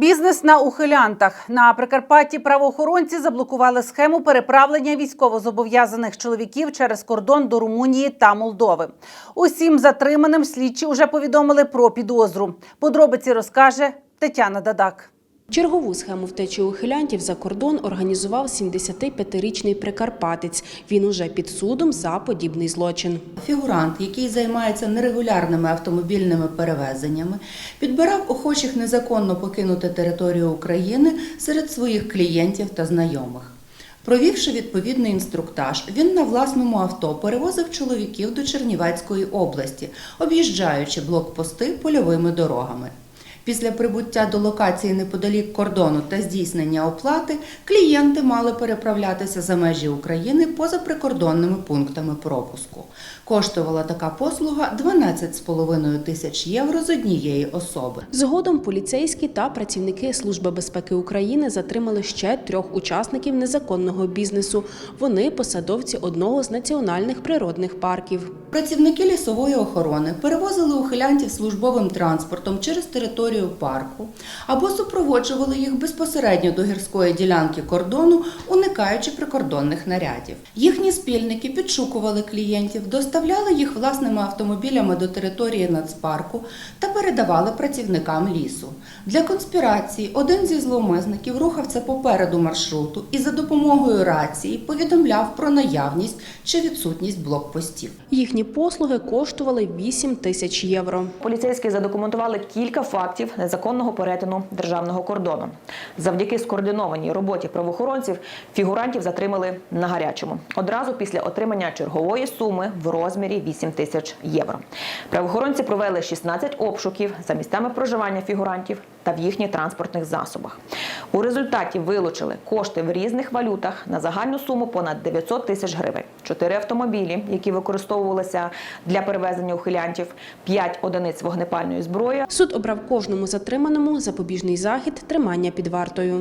Бізнес на ухилянтах на Прикарпатті правоохоронці заблокували схему переправлення військовозобов'язаних чоловіків через кордон до Румунії та Молдови. Усім затриманим слідчі вже повідомили про підозру. Подробиці розкаже Тетяна Дадак. Чергову схему втечі ухилянтів за кордон організував 75-річний прикарпатець. Він уже під судом за подібний злочин. Фігурант, який займається нерегулярними автомобільними перевезеннями, підбирав охочих незаконно покинути територію України серед своїх клієнтів та знайомих. Провівши відповідний інструктаж, він на власному авто перевозив чоловіків до Чернівецької області, об'їжджаючи блокпости польовими дорогами. Після прибуття до локації неподалік кордону та здійснення оплати клієнти мали переправлятися за межі України поза прикордонними пунктами пропуску. Коштувала така послуга 12,5 тисяч євро з однієї особи. Згодом поліцейські та працівники Служби безпеки України затримали ще трьох учасників незаконного бізнесу. Вони посадовці одного з національних природних парків. Працівники лісової охорони перевозили ухилянтів службовим транспортом через територію парку або супроводжували їх безпосередньо до гірської ділянки кордону, уникаючи прикордонних нарядів. Їхні спільники підшукували клієнтів, доставляли їх власними автомобілями до території нацпарку та передавали працівникам лісу. Для конспірації один зі зловмисників рухався попереду маршруту і за допомогою рації повідомляв про наявність чи відсутність блокпостів. Їхні послуги коштували 8 тисяч євро. Поліцейські задокументували кілька фактів незаконного перетину державного кордону. Завдяки скоординованій роботі правоохоронців фігурантів затримали на гарячому одразу після отримання чергової суми в розмірі 8 тисяч євро. Правоохоронці провели 16 обшуків за місцями проживання фігурантів та в їхніх транспортних засобах. У результаті вилучили кошти в різних валютах на загальну суму понад 900 тисяч гривень, чотири автомобілі, які використовувалися для перевезення ухилянтів, п'ять одиниць вогнепальної зброї, Суд обрав кожному затриманому запобіжний захід тримання під вартою.